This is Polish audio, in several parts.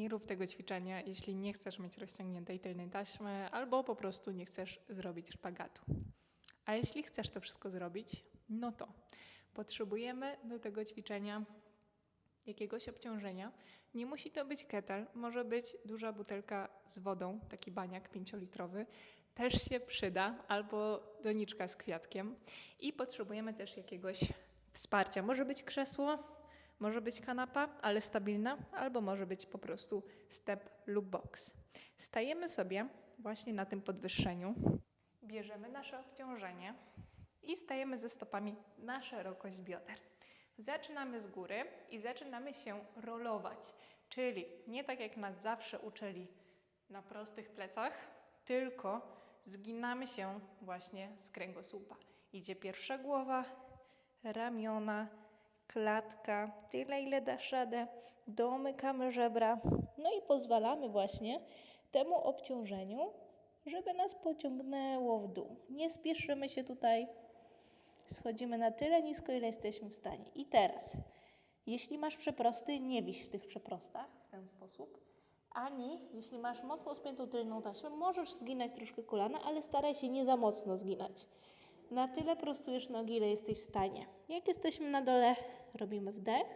Nie rób tego ćwiczenia, jeśli nie chcesz mieć rozciągniętej tylnej taśmy albo po prostu nie chcesz zrobić szpagatu. A jeśli chcesz to wszystko zrobić, no to potrzebujemy do tego ćwiczenia jakiegoś obciążenia. Nie musi to być ketel, może być duża butelka z wodą, taki baniak 5-litrowy. Też się przyda, albo doniczka z kwiatkiem. I potrzebujemy też jakiegoś wsparcia. Może być krzesło, może być kanapa, ale stabilna, albo może być po prostu step lub box. Stajemy sobie właśnie na tym podwyższeniu. Bierzemy nasze obciążenie i stajemy ze stopami na szerokość bioder. Zaczynamy z góry i zaczynamy się rolować, czyli nie tak jak nas zawsze uczyli na prostych plecach, tylko zginamy się właśnie z kręgosłupa. Idzie pierwsza głowa, ramiona, klatka, tyle ile dasz radę, domykamy żebra, no i pozwalamy właśnie temu obciążeniu, żeby nas pociągnęło w dół. Nie spieszymy się tutaj, schodzimy na tyle nisko, ile jesteśmy w stanie. I teraz, jeśli masz przeprosty, nie wiś w tych przeprostach w ten sposób. Ani jeśli masz mocno spiętą tylną taśmę, możesz zginać troszkę kolana, ale staraj się nie za mocno zginać. Na tyle prostujesz nogi, ile jesteś w stanie. Jak jesteśmy na dole, robimy wdech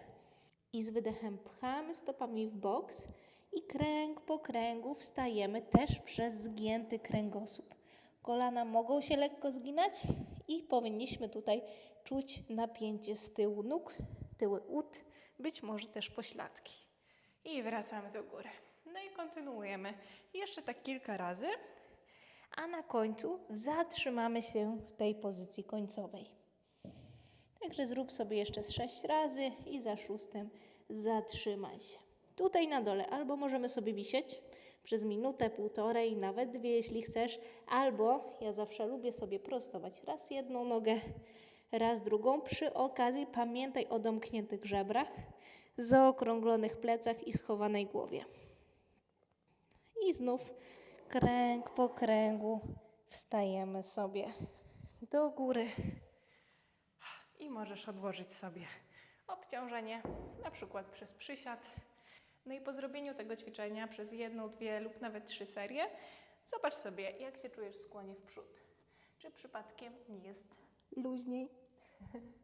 i z wydechem pchamy stopami w boks i kręg po kręgu wstajemy też przez zgięty kręgosłup. Kolana mogą się lekko zginać i powinniśmy tutaj czuć napięcie z tyłu nóg, tyły ud, być może też pośladki. I wracamy do góry. No i kontynuujemy. Jeszcze tak kilka razy, a na końcu zatrzymamy się w tej pozycji końcowej. Także zrób sobie jeszcze z sześć razy i za szóstym zatrzymaj się. Tutaj na dole albo możemy sobie wisieć przez minutę, półtorej, nawet dwie, jeśli chcesz, albo ja zawsze lubię sobie prostować raz jedną nogę, raz drugą. Przy okazji pamiętaj o domkniętych żebrach, zaokrąglonych plecach i schowanej głowie. I znów kręg po kręgu wstajemy sobie do góry. I możesz odłożyć sobie obciążenie, na przykład przez przysiad. No i po zrobieniu tego ćwiczenia przez jedną, dwie lub nawet trzy serie, zobacz sobie, jak się czujesz w skłonie w przód. Czy przypadkiem nie jest luźniej?